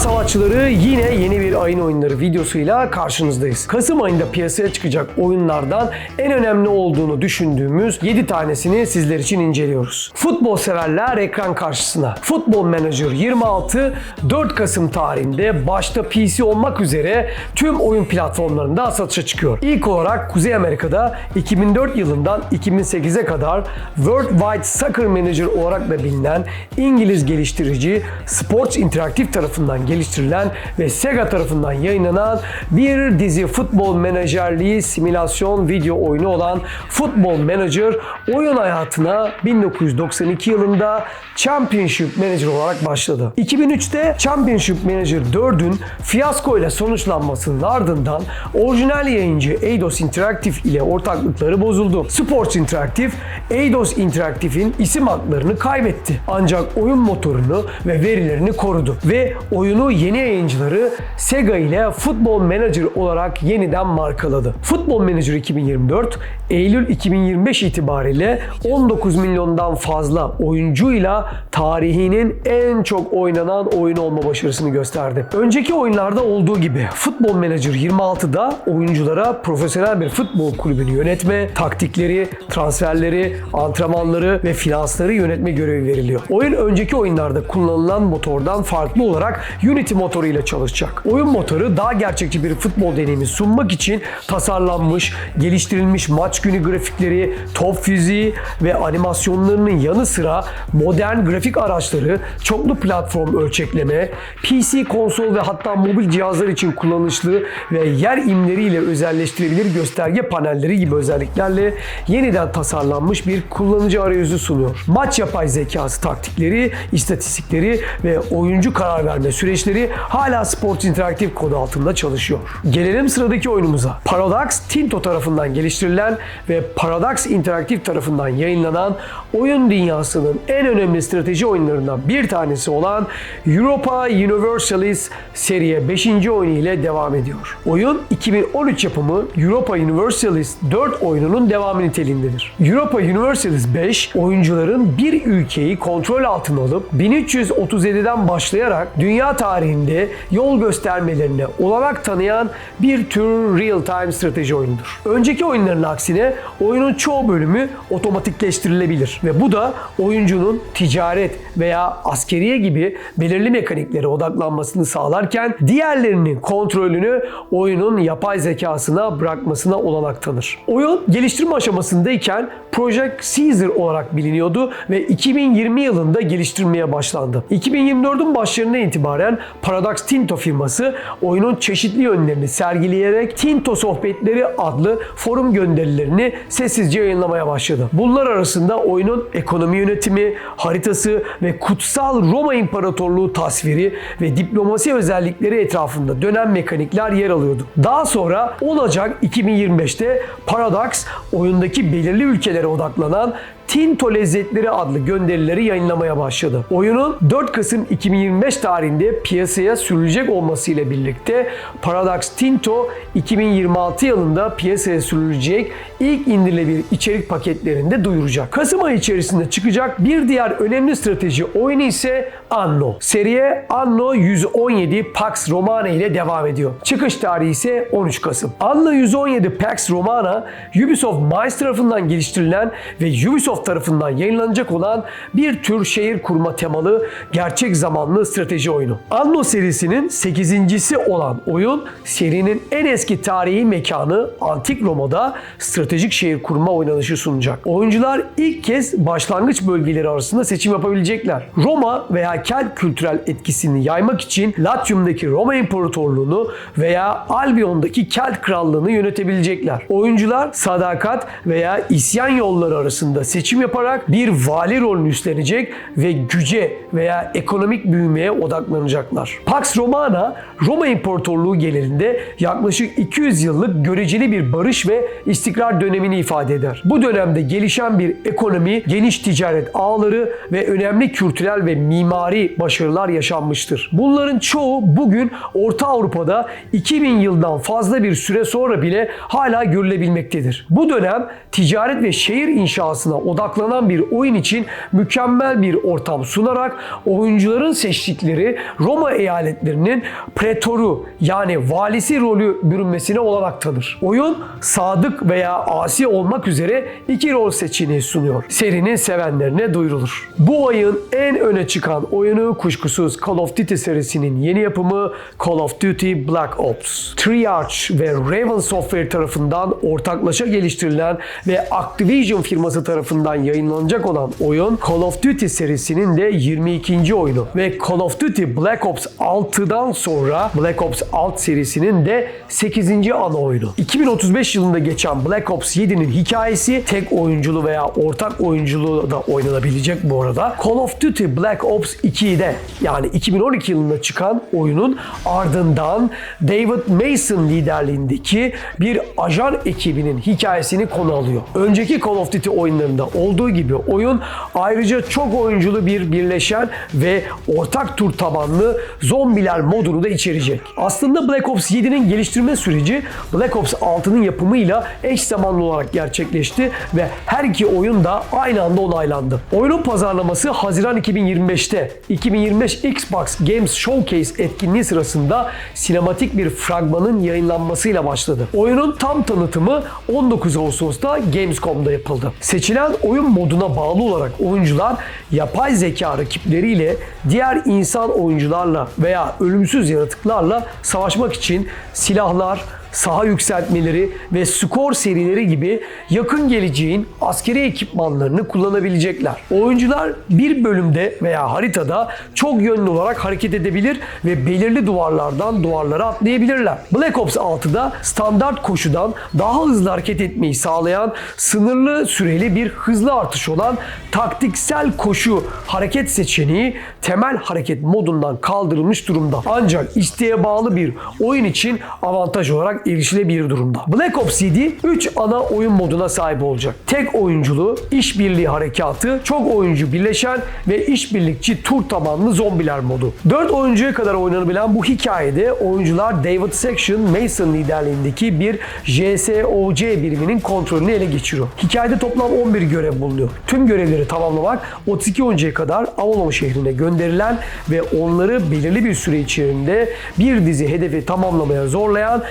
savaşçıları yine yeni bir ayın oyunları videosuyla karşınızdayız. Kasım ayında piyasaya çıkacak oyunlardan en önemli olduğunu düşündüğümüz 7 tanesini sizler için inceliyoruz. Futbol severler ekran karşısına. Futbol Manager 26 4 Kasım tarihinde başta PC olmak üzere tüm oyun platformlarında satışa çıkıyor. İlk olarak Kuzey Amerika'da 2004 yılından 2008'e kadar Worldwide Soccer Manager olarak da bilinen İngiliz geliştirici Sports Interactive tarafından geliştirilen ve Sega tarafından yayınlanan bir dizi futbol menajerliği simülasyon video oyunu olan Football Manager oyun hayatına 1992 yılında Championship Manager olarak başladı. 2003'te Championship Manager 4'ün fiyasko ile sonuçlanmasının ardından orijinal yayıncı Eidos Interactive ile ortaklıkları bozuldu. Sports Interactive, Eidos Interactive'in isim haklarını kaybetti. Ancak oyun motorunu ve verilerini korudu ve oyunu yeni yayıncıları Sega ile Football Manager olarak yeniden markaladı. Football Manager 2024 Eylül 2025 itibariyle 19 milyondan fazla oyuncuyla tarihinin en çok oynanan oyun olma başarısını gösterdi. Önceki oyunlarda olduğu gibi Football Manager 26'da oyunculara profesyonel bir futbol kulübünü yönetme, taktikleri, transferleri, antrenmanları ve finansları yönetme görevi veriliyor. Oyun önceki oyunlarda kullanılan motordan farklı olarak Unity motoru ile çalışacak. Oyun motoru daha gerçekçi bir futbol deneyimi sunmak için tasarlanmış, geliştirilmiş maç günü grafikleri, top fiziği ve animasyonlarının yanı sıra modern grafik araçları, çoklu platform ölçekleme, PC, konsol ve hatta mobil cihazlar için kullanışlı ve yer imleriyle özelleştirebilir gösterge panelleri gibi özelliklerle yeniden tasarlanmış bir kullanıcı arayüzü sunuyor. Maç yapay zekası taktikleri, istatistikleri ve oyuncu karar verme süreçleri hala Sports Interactive kodu altında çalışıyor. Gelelim sıradaki oyunumuza. Paradox Tinto tarafından geliştirilen ve Paradox Interactive tarafından yayınlanan oyun dünyasının en önemli strateji oyunlarından bir tanesi olan Europa Universalis seriye 5. oyunu ile devam ediyor. Oyun 2013 yapımı Europa Universalis 4 oyununun devamı niteliğindedir. Europa Universalis 5 oyuncuların bir ülkeyi kontrol altına alıp 1337'den başlayarak dünya tarihinde yol göstermelerine olanak tanıyan bir tür real-time strateji oyunudur. Önceki oyunların aksine oyunun çoğu bölümü otomatikleştirilebilir ve bu da oyuncunun ticaret veya askeriye gibi belirli mekaniklere odaklanmasını sağlarken diğerlerinin kontrolünü oyunun yapay zekasına bırakmasına olanak tanır. Oyun geliştirme aşamasındayken Project Caesar olarak biliniyordu ve 2020 yılında geliştirmeye başlandı. 2024'ün başlarına itibaren Paradox Tinto firması oyunun çeşitli yönlerini sergileyerek Tinto Sohbetleri adlı forum gönderilerini sessizce yayınlamaya başladı. Bunlar arasında oyunun ekonomi yönetimi, haritası ve kutsal Roma İmparatorluğu tasviri ve diplomasi özellikleri etrafında dönen mekanikler yer alıyordu. Daha sonra 10 Ocak 2025'te Paradox oyundaki belirli ülkelere odaklanan Tinto Lezzetleri adlı gönderileri yayınlamaya başladı. Oyunun 4 Kasım 2025 tarihinde piyasaya sürülecek olmasıyla birlikte Paradox Tinto 2026 yılında piyasaya sürülecek ilk indirilebilir içerik paketlerinde duyuracak. Kasım ayı içerisinde çıkacak bir diğer önemli strateji oyunu ise Anno. Seriye Anno 117 Pax Romana ile devam ediyor. Çıkış tarihi ise 13 Kasım. Anno 117 Pax Romana Ubisoft Minds tarafından geliştirilen ve Ubisoft tarafından yayınlanacak olan bir tür şehir kurma temalı gerçek zamanlı strateji oyunu. Anno serisinin 8.si olan oyun serinin en eski tarihi mekanı Antik Roma'da stratejik şehir kurma oynanışı sunacak. Oyuncular ilk kez başlangıç bölgeleri arasında seçim yapabilecekler. Roma veya Kelt kültürel etkisini yaymak için Latium'daki Roma İmparatorluğunu veya Albion'daki Kelt krallığını yönetebilecekler. Oyuncular sadakat veya isyan yolları arasında seçim yaparak bir vali rolünü üstlenecek ve güce veya ekonomik büyümeye odaklanacaklar. Pax Romana, Roma İmparatorluğu genelinde yaklaşık 200 yıllık göreceli bir barış ve istikrar dönemini ifade eder. Bu dönemde gelişen bir ekonomi, geniş ticaret ağları ve önemli kültürel ve mimari başarılar yaşanmıştır. Bunların çoğu bugün Orta Avrupa'da 2000 yıldan fazla bir süre sonra bile hala görülebilmektedir. Bu dönem ticaret ve şehir inşasına odaklanmıştır odaklanan bir oyun için mükemmel bir ortam sunarak oyuncuların seçtikleri Roma eyaletlerinin pretoru yani valisi rolü bürünmesine olanak tanır. Oyun sadık veya asi olmak üzere iki rol seçeneği sunuyor. Serinin sevenlerine duyurulur. Bu ayın en öne çıkan oyunu kuşkusuz Call of Duty serisinin yeni yapımı Call of Duty Black Ops. Triarch ve Raven Software tarafından ortaklaşa geliştirilen ve Activision firması tarafından yayınlanacak olan oyun Call of Duty serisinin de 22. oyunu ve Call of Duty Black Ops 6'dan sonra Black Ops Alt serisinin de 8. ana oyunu. 2035 yılında geçen Black Ops 7'nin hikayesi tek oyunculu veya ortak oyunculuğu da oynanabilecek bu arada. Call of Duty Black Ops 2'de yani 2012 yılında çıkan oyunun ardından David Mason liderliğindeki bir ajan ekibinin hikayesini konu alıyor. Önceki Call of Duty oyunlarında olduğu gibi oyun ayrıca çok oyunculu bir birleşen ve ortak tur tabanlı zombiler modunu da içerecek. Aslında Black Ops 7'nin geliştirme süreci Black Ops 6'nın yapımıyla eş zamanlı olarak gerçekleşti ve her iki oyun da aynı anda onaylandı. Oyunun pazarlaması Haziran 2025'te 2025 Xbox Games Showcase etkinliği sırasında sinematik bir fragmanın yayınlanmasıyla başladı. Oyunun tam tanıtımı 19 Ağustos'ta Gamescom'da yapıldı. Seçilen oyun moduna bağlı olarak oyuncular yapay zeka rakipleriyle diğer insan oyuncularla veya ölümsüz yaratıklarla savaşmak için silahlar, saha yükseltmeleri ve skor serileri gibi yakın geleceğin askeri ekipmanlarını kullanabilecekler. Oyuncular bir bölümde veya haritada çok yönlü olarak hareket edebilir ve belirli duvarlardan duvarlara atlayabilirler. Black Ops 6'da standart koşudan daha hızlı hareket etmeyi sağlayan sınırlı süreli bir hızlı artış olan taktiksel koşu hareket seçeneği temel hareket modundan kaldırılmış durumda. Ancak isteğe bağlı bir oyun için avantaj olarak erişilebilir durumda. Black Ops 7 3 ana oyun moduna sahip olacak. Tek oyunculu, işbirliği harekatı, çok oyuncu birleşen ve işbirlikçi tur tabanlı zombiler modu. 4 oyuncuya kadar oynanabilen bu hikayede oyuncular David Section Mason liderliğindeki bir JSOC biriminin kontrolünü ele geçiriyor. Hikayede toplam 11 görev bulunuyor. Tüm görevleri tamamlamak 32 oyuncuya kadar Avalon şehrine gönderilen ve onları belirli bir süre içerisinde bir dizi hedefi tamamlamaya zorlayan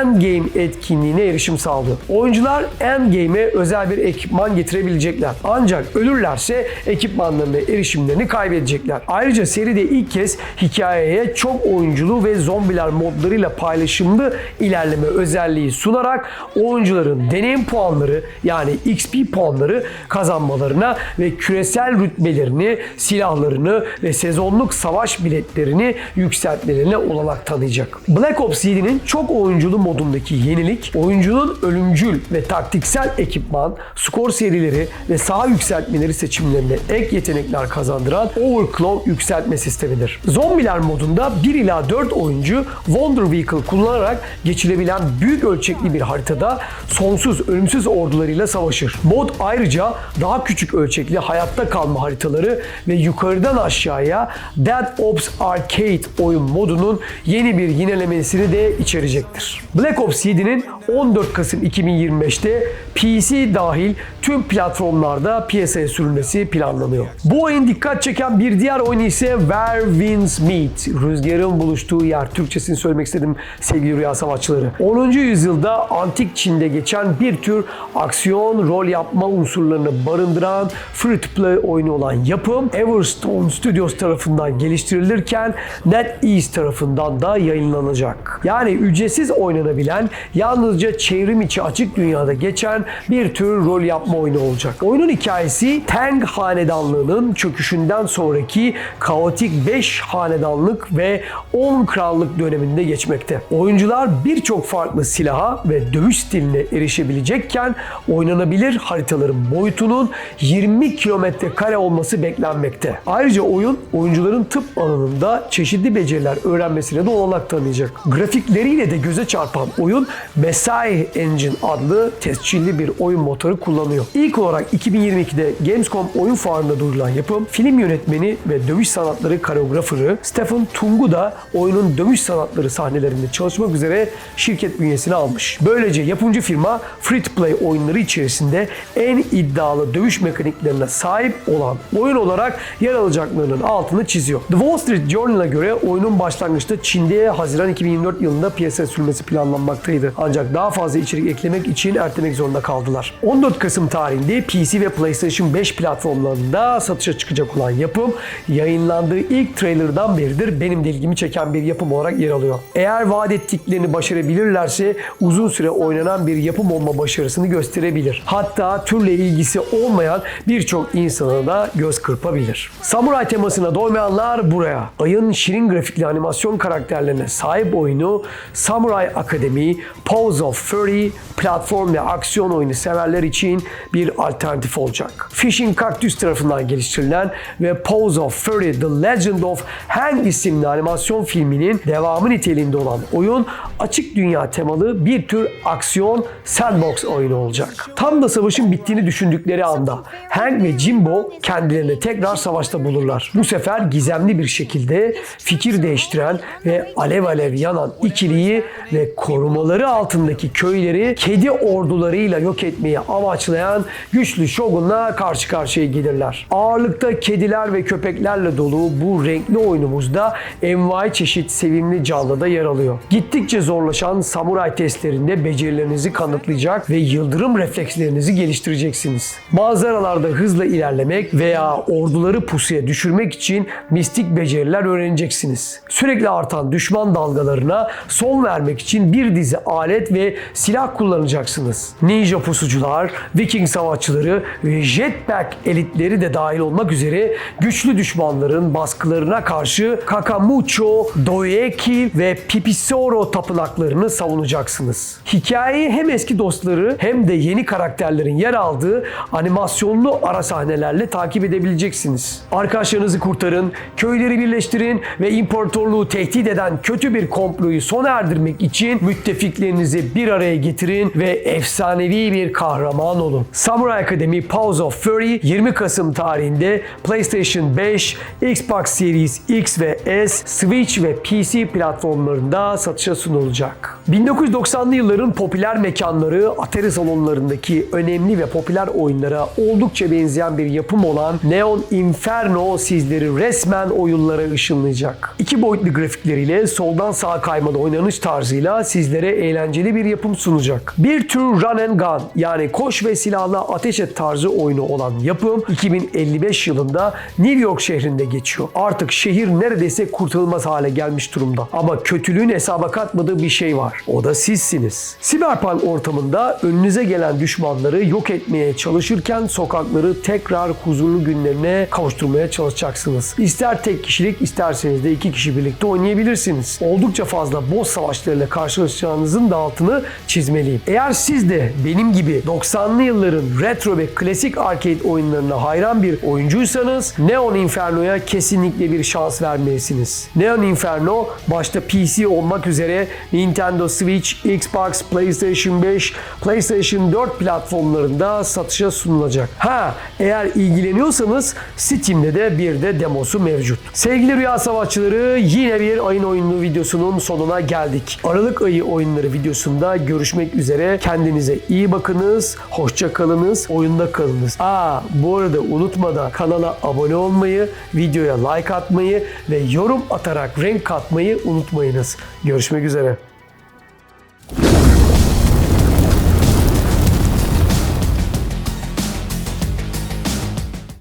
Endgame etkinliğine erişim sağlıyor. Oyuncular Endgame'e özel bir ekipman getirebilecekler. Ancak ölürlerse ekipmanlarına erişimlerini kaybedecekler. Ayrıca seride ilk kez hikayeye çok oyunculu ve zombiler modlarıyla paylaşımlı ilerleme özelliği sunarak oyuncuların deneyim puanları yani XP puanları kazanmalarına ve küresel rütbelerini, silahlarını ve sezonluk savaş biletlerini yükseltmelerine olanak tanıyacak. Black Ops 7'nin çok oyunculu modundaki yenilik, oyuncunun ölümcül ve taktiksel ekipman, skor serileri ve saha yükseltmeleri seçimlerine ek yetenekler kazandıran Overclock yükseltme sistemidir. Zombiler modunda 1 ila 4 oyuncu Wonder Vehicle kullanarak geçilebilen büyük ölçekli bir haritada sonsuz ölümsüz ordularıyla savaşır. Mod ayrıca daha küçük ölçekli hayatta kalma haritaları ve yukarıdan aşağıya Dead Ops Arcade oyun modunun yeni bir yinelemesini de içerecektir. Black Ops 7'nin 14 Kasım 2025'te PC dahil tüm platformlarda piyasaya sürülmesi planlanıyor. Bu oyun dikkat çeken bir diğer oyun ise Where Winds Meet. Rüzgarın buluştuğu yer. Türkçesini söylemek istedim sevgili rüya savaşçıları. 10. yüzyılda antik Çin'de geçen bir tür aksiyon, rol yapma unsurlarını barındıran free to play oyunu olan yapım Everstone Studios tarafından geliştirilirken NetEase tarafından da yayınlanacak. Yani ücretsiz oynanabilen, yalnızca çevrim içi açık dünyada geçen bir tür rol yapma oyunu olacak. Oyunun hikayesi Tang hanedanlığının çöküşünden sonraki kaotik 5 hanedanlık ve 10 krallık döneminde geçmekte. Oyuncular birçok farklı silaha ve dövüş stiline erişebilecekken oynanabilir haritaların boyutunun 20 kilometre kare olması beklenmekte. Ayrıca oyun oyuncuların tıp alanında çeşitli beceriler öğrenmesine de olanak tanıyacak. Grafikleriyle de göze çarpan oyun Versailles Engine adlı tescilli bir oyun motoru kullanıyor. İlk olarak 2022'de Gamescom oyun fuarında duyurulan yapım, film yönetmeni ve dövüş sanatları koreograförü Stephen Tung'u da oyunun dövüş sanatları sahnelerinde çalışmak üzere şirket bünyesine almış. Böylece yapımcı firma free to play oyunları içerisinde en iddialı dövüş mekaniklerine sahip olan oyun olarak yer alacaklarının altını çiziyor. The Wall Street Journal'a göre oyunun başlangıçta Çin'de Haziran 2024 yılında piyasaya sürülmesi planlanmaktaydı. Ancak daha fazla içerik eklemek için ertelemek zorunda kaldılar. 14 Kasım tarihinde PC ve PlayStation 5 platformlarında satışa çıkacak olan yapım yayınlandığı ilk trailerdan beridir benim de ilgimi çeken bir yapım olarak yer alıyor. Eğer vaat ettiklerini başarabilirlerse uzun süre oynanan bir yapım olma başarısını gösterebilir. Hatta türle ilgisi olmayan birçok insana da göz kırpabilir. Samuray temasına doymayanlar buraya. Ayın şirin grafikli animasyon karakterlerine sahip oyunu Samurai Academy Pose of Fury platform ve aksiyon oyunu severler için bir alternatif olacak. Fishing Cactus tarafından geliştirilen ve Pose of Fury The Legend of Hang isimli animasyon filminin devamı niteliğinde olan oyun açık dünya temalı bir tür aksiyon sandbox oyunu olacak. Tam da savaşın bittiğini düşündükleri anda Hank ve Jimbo kendilerini tekrar savaşta bulurlar. Bu sefer gizemli bir şekilde fikir değiştiren ve alev alev yanan ikiliyi ve korumaları altındaki köyleri kedi ordularıyla yok etmeyi amaçlayan güçlü şogunla karşı karşıya gelirler. Ağırlıkta kediler ve köpeklerle dolu bu renkli oyunumuzda envai çeşit sevimli canlı da yer alıyor. Gittikçe zorlaşan samuray testlerinde becerilerinizi kanıtlayacak ve yıldırım reflekslerinizi geliştireceksiniz. Manzaralarda hızla ilerlemek veya orduları pusuya düşürmek için mistik beceriler öğreneceksiniz. Sürekli artan düşman dalgalarına son vermek için bir dizi alet ve silah kullanacaksınız. Ninja pusucular, Viking savaşçıları ve jetpack elitleri de dahil olmak üzere güçlü düşmanların baskılarına karşı Kakamucho, Doeki ve Pipisoro tapınaklarını savunacaksınız. Hikayeyi hem eski dostları hem de yeni karakterlerin yer aldığı animasyonlu ara sahnelerle takip edebileceksiniz. Arkadaşlarınızı kurtarın, köyleri birleştirin ve imparatorluğu tehdit eden kötü bir komployu sona erdirmek için müttefiklerinizi bir araya getirin ve efsanevi bir kahraman olun. Samurai Academy Pause of Fury 20 Kasım tarihinde PlayStation 5, Xbox Series X ve S, Switch ve PC platformlarında satışa sunulacak. 1990'lı yılların popüler mekanları Atari salonlarındaki önemli ve popüler oyunlara oldukça benzeyen bir yapım olan Neon Inferno sizleri resmen oyunlara ışınlayacak. İki boyutlu grafikleriyle soldan sağa kaymalı oynanış tarzıyla sizlere eğlenceli bir yapım sunacak. Bir tür run and gun yani koş ve silahla ateş et tarzı oyunu olan yapım 2055 yılında New York şehrinde geçiyor. Artık şehir neredeyse kurtulmaz hale gelmiş durumda. Ama kötülüğün hesaba katmadığı bir şey var. O da sizsiniz. Cyberpunk ortamında önünüze gelen düşmanları yok etmeye çalışırken sokakları tekrar huzurlu günlerine kavuşturmaya çalışacaksınız. İster tek kişilik isterseniz de iki kişi birlikte oynayabilirsiniz. Oldukça fazla boss savaşlarıyla karşılaşacağınızın da altını çizmeliyim. Eğer siz de benim gibi 90'lı yılların retro ve klasik arcade oyunlarına hayran bir oyuncuysanız Neon Inferno'ya kesinlikle bir şans vermelisiniz. Neon Inferno başta PC olmak üzere Nintendo Switch, Xbox, PlayStation 5, PlayStation 4 platformlarında satışa sunulacak. Ha eğer ilgileniyorsanız Steam'de de bir de demosu mevcut. Sevgili Rüya Savaşçıları yine bir ayın oyunu videosunun sonuna geldik. Aralık ayı oyunları videosunda görüşmek üzere. Kendinize iyi bakınız, hoşça kalınız, oyunda kalınız. Aa bu arada unutmadan kanala abone olmayı, videoya like atmayı ve yorum atarak renk katmayı unutmayınız. Görüşmek üzere.